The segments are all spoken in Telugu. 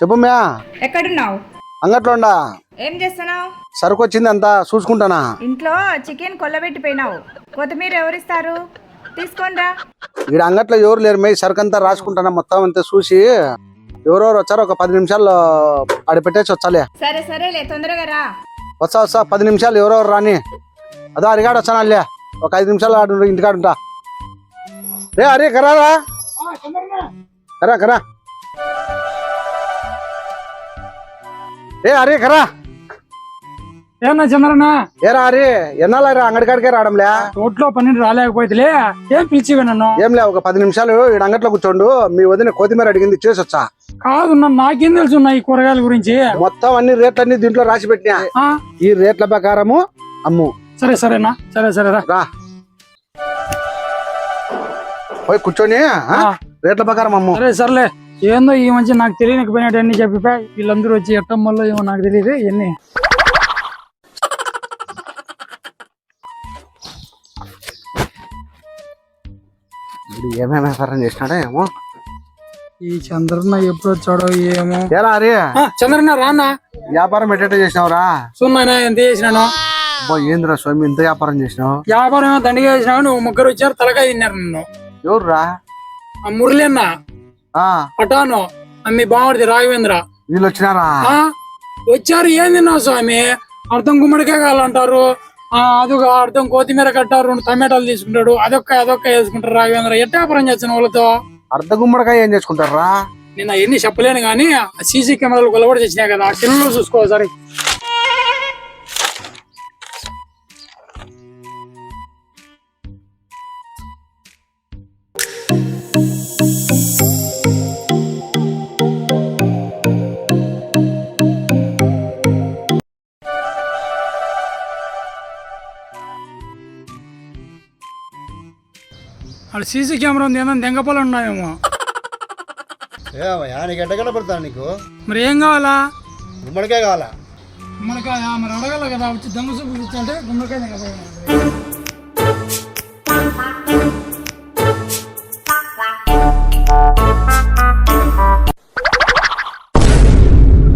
చెప్పు మ్యా. ఎక్కడున్నావు? అంగట్లో ఉండా. ఏం చేస్తున్నావు? సరుకు వచ్చింది అంతా చూసుకుంటానా? ఇంట్లో చికెన్ కొల్లబెట్టిపోయినావు. కొత్తిమీర ఎవరిస్తారు? తీసుకోండిరా ఈడ అంగట్లో ఎవరు లేరు మే సరుకు అంతా రాసుకుంటానా మొత్తం అంతా చూసి. ఎవరెవరు వచ్చారో ఒక పది నిమిషాల్లో ఆడ పెట్టేసి వచ్చాలే. సరే సరేలే తొందరగా రా. వస్తా వస్తా పది నిమిషాలు ఎవరెవరు రాని. అదో అరిగాడు వచ్చాను అల్లే ఒక ఐదు నిమిషాలు ఆడు ఇంటికాడు ఉంటా రే అరే కరారా కరా కరా ఏ అరే కరా. ఏమన్నా చంద్రన్న? ఏరా అరే ఎన్నాళ్ళరా అంగడికాడికే రావడంలే? రోడ్లో పని రాలేకపోతేలే ఏం పిలిచివే నన్ను? ఏం లే ఒక పది నిమిషాలు ఈడ అంగట్లో కూర్చోండు మీ వదిన కొత్తిమీర అడిగింది చేసి వచ్చా కాదు నాకేం తెలుసు ఈ కూరగాయల గురించి? మొత్తం అన్ని రేట్లన్నీ దీంట్లో రాసి పెట్టినా. ఈ రేట్ల ప్రకారము అమ్ము. సరే సరేనా సరే సరే రా. పోయి కూర్చొని రేట్ల ప్రకారం అమ్ము. సరే సర్లే. ఏందో ఈ మంచి నాకు తెలియకపోయినట్టు అన్ని చెప్పిపా వీళ్ళందరూ వచ్చి ఎట్టమ్మల్లో ఏమో నాకు తెలియదు ఇవన్నీ. ఇప్పుడు ఏమేమి వ్యాపారం చేసినాడా ఏమో? ఈ చంద్రన్న ఎప్పుడు వచ్చాడో ఏమో. ఏరా అరే చంద్రన్న రానా? వ్యాపారం ఎట్ట చేసినావురా? సున్నాయినా ఎంత చేసినాను? ఏందిరా స్వామి ఇంత వ్యాపారం చేసినావు? వ్యాపారం దండిగా చేసినావు నువ్వు ముగ్గురు వచ్చారు తలకాయ తిన్నారు నన్ను. ఎవర్రా? ఆ మురళి అన్న. పటాను మీ బావడిది రాఘవేంద్ర. వీళ్ళు వచ్చినారా ఆ? వచ్చారు. ఏం తిన్నావు స్వామి? అర్థం గుమ్మడికాయ కావాలంటారు ఆ అదొక అర్థం కొత్తిమీర కట్టారు. రెండు టమాటాలు తీసుకుంటాడు. అదొక్క అదొక్క వేసుకుంటారు రాఘవేంద్ర. ఎట్ట వ్యాపారం చేస్తాను వాళ్ళతో? అర్ధ గుమ్మడికాయ ఏం చేసుకుంటారా? నేను అవన్నీ చెప్పలేను కానీ సీసీ కెమెరాలు కొలబడి తెచ్చినాయి కదా. ఆ కిలో చూసుకో సరే వాళ్ళు సీసీ కెమెరా ఉంది ఏమన్నా దెంగపాలు ఉన్నాయేమో. ఏమయ్యా నీకు ఎట్ట కనపడతాను నీకు? మరి ఏం కావాలా? గుమ్మడికాయ కావాలా? గుమ్మడికాయ మరి అడగాల కదా వచ్చి దొంగ చూపు అంటే గుమ్మడికాయ దెంగపాలు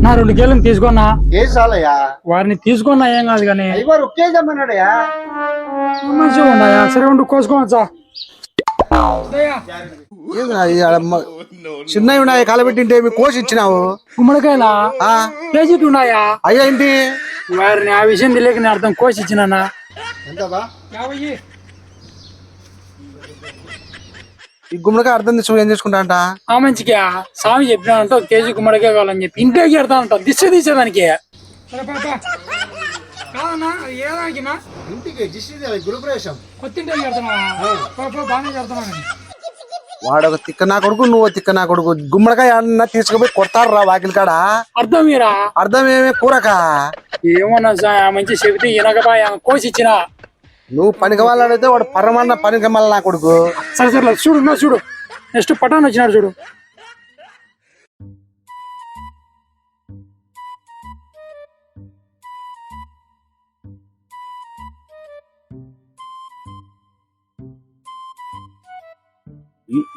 నా రెండు కేళ్ళని తీసుకున్నా. కేజీ చాలయ్యా. వారిని తీసుకున్నా ఏం కాదు కానీ ఇవ్వరు ఒక కేజీ అమ్మన్నాడయ్యా. మంచిగా ఉన్నాయా సరే ఉండు కోసుకోవచ్చా చిన్నవి ఉన్నాయి? కలబెట్టింటే మీ కోసి ఇచ్చినావు? గుమ్మడికాయలా? కేజీ ఉన్నాయా? అయ్యా ఏంటి? వారిని ఆ విషయం తెలియక నేను అర్థం కోసి ఇచ్చినానా? ఈ గుమ్మడికాయ అర్థం తీసుకుని ఏం చేసుకుంటా అంట ఆ మంచిగా స్వామి చెప్పినానంటే ఒక కేజీ గుమ్మడికాయ కావాలని చెప్పి. ఇంటికి ఎడతానంట దిశ తీసేదానికి. ఇంటికి గృహప్రవేశం బాగానే ఎడతాను వాడు తిక్క నా కొడుకు నువ్వు తిక్క నా కొడుకు. గుమ్మడికాయ అన్న తీసుకుపోయి కొడతారు రా వాకిలి కాడ. అర్థం మీరా? అర్థం ఏమి కూరక? ఏమన్నా మంచి చెబితే ఇనకపాయ కోసి ఇచ్చిన? నువ్వు పనికి వాళ్ళడైతే వాడు పరమన్న పనికి మళ్ళీ నా కొడుకు. సరే సరే చూడు నా చూడు. నెక్స్ట్ పటాన్ వచ్చినాడు చూడు.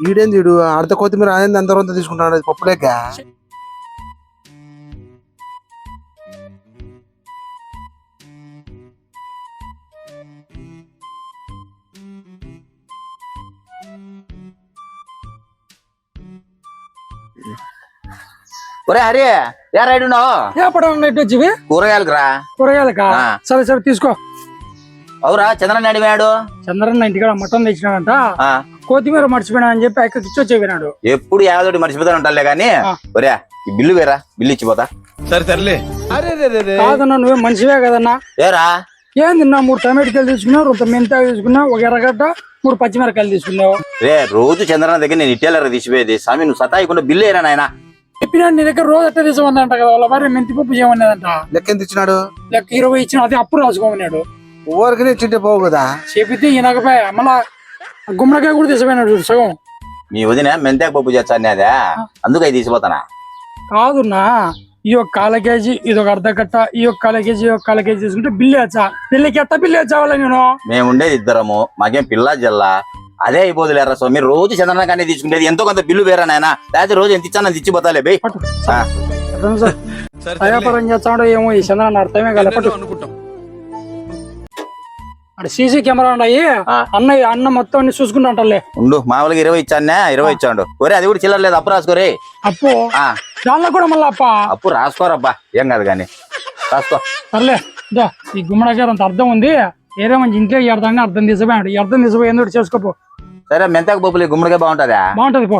ఈడేంది ఈడు అర్ధ కొత్తిమీర అనేది ఎంత రొంత తీసుకుంటాడు అది పప్పులేక? ఒరే హరి ఏ రైడ్ ఉన్నావు? ఏ పటాన్ నెట్ వచ్చివి కూరగాయలకు రా. కూరగాయలకా. సరే సరే తీసుకో. అవురా చంద్రన్ అడిగాడు చంద్రన్న ఇంటికాడ మటన్ తెచ్చినాడంట. ఆ, కొత్తిమీర మర్చిపోయినా అని చెప్పి అక్కడికి ఇచ్చి వచ్చేవినాడు ఎప్పుడు యాదోటి మర్చిపోతాను ఉంటాలే కానీ ఆ. ఒరే ఈ బిల్లు వేరా బిల్లు ఇచ్చిపోతా. కాదన్నా నువ్వే మనిషివే కదన్నా. ఏరా? ఏంది నా మూడు టమాటికాయలు తీసుకున్నావు రెండు మెంతాలు తీసుకున్నావు ఒక ఎర్రగడ్డ మూడు పచ్చిమిరకాయలు తీసుకున్నావు? రే రోజు చంద్రన్న దగ్గర నేను ఇట్టేలరా తీసిపోయేది. స్వామి నువ్వు సతాయికుండా బిల్లు ఏరా నాయన? చెప్పినా నీ దగ్గర రోజు అట్ట తీసుకోమన్నాడంట కదా వాళ్ళ భార్య మెంతిపప్పు చేయమన్నదంట. లెక్క ఎంత ఇచ్చినాడు? లెక్క ఇరవై ఇచ్చిన అది అప్పుడు రాసుకోమన్నాడు. ఊరికి ఇచ్చింటే పోవు కదా. చెప్పితే ఈనకపోయా మళ్ళా గుమ్మడికాయ కూడా తీసిపోయినాడు చూడు సగం. మీ వదిన మెంతాక పప్పు చేస్తాను అదే అందుకు తీసిపోతానా? కాదున్నా ఈ ఒక కాల కేజీ ఇది ఒక అర్ధ కట్ట ఈ ఒక కాల కేజీ ఈ ఒక కాల కేజీ తీసుకుంటే బిల్లు వేచ్చా బిల్లుకి ఎట్ట బిల్లు వేచావాలా నేను. మేము ఉండేది ఇద్దరము మాకేం పిల్ల జల్లా. అదే అయిపోదులేరా స్వామి రోజు చంద్రన్న కానీ తీసుకునేది ఎంతో కొంత బిల్లు వేరా నాయన. లేకపోతే రోజు ఎంత ఇచ్చాను బై ఆ. అర్థం సార్ దయాపరం చేస్తాడో ఏమో ఈ చంద్రన్న అర్థమే కాలే పట్టు. అక్కడ సీసీ కెమెరా ఉన్నాయి. ఆ. అన్నయ్య అన్న మొత్తం అన్ని చూసుకుంటా అంటారులే ఉండు మామూలుగా ఇరవై ఇచ్చానే ఇరవై ఇచ్చాడు. ఒరే అది కూడా చిల్లర లేదు అప్పు రాసుకోరే అప్పు? ఆ, దానిలో కూడా మళ్ళీ అప్ప? అప్పు రాసుకోరబ్బా ఏం కాదు కానీ. రాసుకో. సర్లే ఈ గుమ్మడికాయ అంత అర్థం ఉంది. ఏదో మంచి ఇంట్లో ఈ అర్థంగా అర్థం తీసిపోయాడు. ఈ అర్థం తీసిపోయి ఎందుకు చేసుకోపో? సరే మెంతాకు పప్పులు ఈ గుమ్మడికాయ బాగుంటుందా? బాగుంటది పో.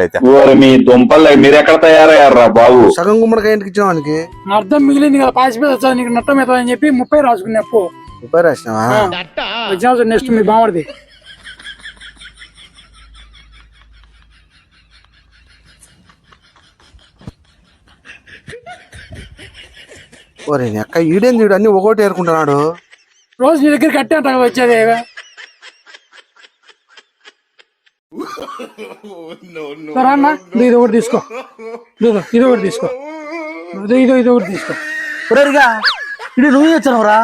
అయితే. మీ దుంపలు మీరు ఎక్కడ తయారయ్యారా బాబు? సగం గుమ్మడికాయ ఇంటికి ఇచ్చిన అర్థం మిగిలింది కదా పాసిపోతే వచ్చాది నీకు నట్టం అవుతుంది అని చెప్పి ముప్పై రాసుకునే ముప్పై రాసినావా వచ్చిన నెక్స్ట్ మీ ఓరే నీ అక్క ఈడు? అన్ని ఒకటి ఏరుకుంటున్నాడు. రోజు నీ దగ్గర కట్టే అంట వచ్చేది సరే అన్న ఇదో ఇది ఒకటి తీసుకో. ఇదో ఒకటి తీసుకో. ఇదో ఇదో ఇది ఒకటి తీసుకో. ఇది నువ్వు తెచ్చినవరా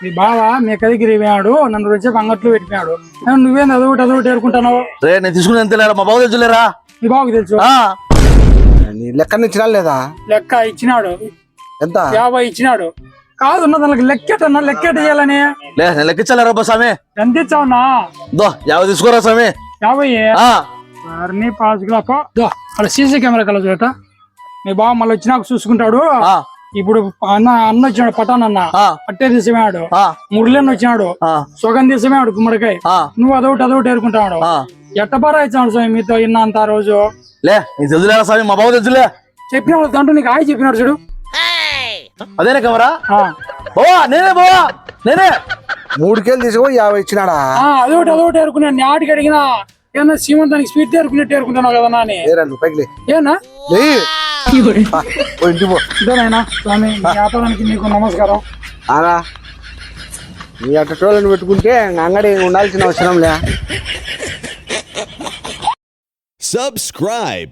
మీ బావ మీ కదిగిరి పోయాడు నన్ను వచ్చి అంగట్లో పెట్టిపోయాడు నువ్వేం అదొకటి అదొకటి ఏరుకుంటున్నావు రే నేను తీసుకుని ఎంత మా బాబు తెచ్చులేరా మీ బావకి తెలుసు. నీ లెక్క ఇచ్చినా లేదా లెక్క ఇచ్చినాడు. ఎంత? యాభై ఇచ్చినాడు. కాదు దానికి లెక్కెటన్నా లెక్కెట చేయాలని లే నేను లెక్కించాలేరా అబ్బా స్వామి. ఎంత ఇచ్చావునా దో యాభై తీసుకోరా స్వామి. యాభై ఆ, వారిని పాసుకులాప అక్కడ సీసీ కెమెరా కల చూడట. మీ బావ మళ్ళీ వచ్చినాక చూసుకుంటాడు. ఆ, ఇప్పుడు అన్న అన్న వచ్చినాడు పటాన్ అన్న. పట్టే ఆ, మురళన్న వచ్చినాడు. ఆ, సుగం తీసిపోయాడు గుమ్మడికాయ. ఆ, నువ్వు అదొకటి అదొకటి ఏరుకుంటాడు ఆ. ఎట్టబారా ఇచ్చాడు స్వామి మీతో ఇన్న అంత రోజు? లే నీకు తెలుసులేరా స్వామి మా బాబు తెలుసులే. చెప్పినాడు దాంట్లో నీకు ఆయి చెప్పినాడు చూడు. అదేనా కెమెరా? ఆ. బావా నేనే బావా నేనే. మూడు కేలు తీసుకుపోయి యాభై ఇచ్చినాడా? అదొకటి అదొకటి ఏరుకున్నాను. నేను ఆటికి అడిగినా ఏమన్నా సీమంతానికి స్పీడ్ ఏరుకున్నట్టు ఏరుకుంటున్నావు కదా నాని? నువ్వు పైకి లే. ఏనా? ఇదేనాయనా? స్వామి మీ వ్యాపారానికి నీకు నమస్కారం. పెట్టుకుంటే అంగడి ఉండాల్సిన అవసరం లే. Subscribe.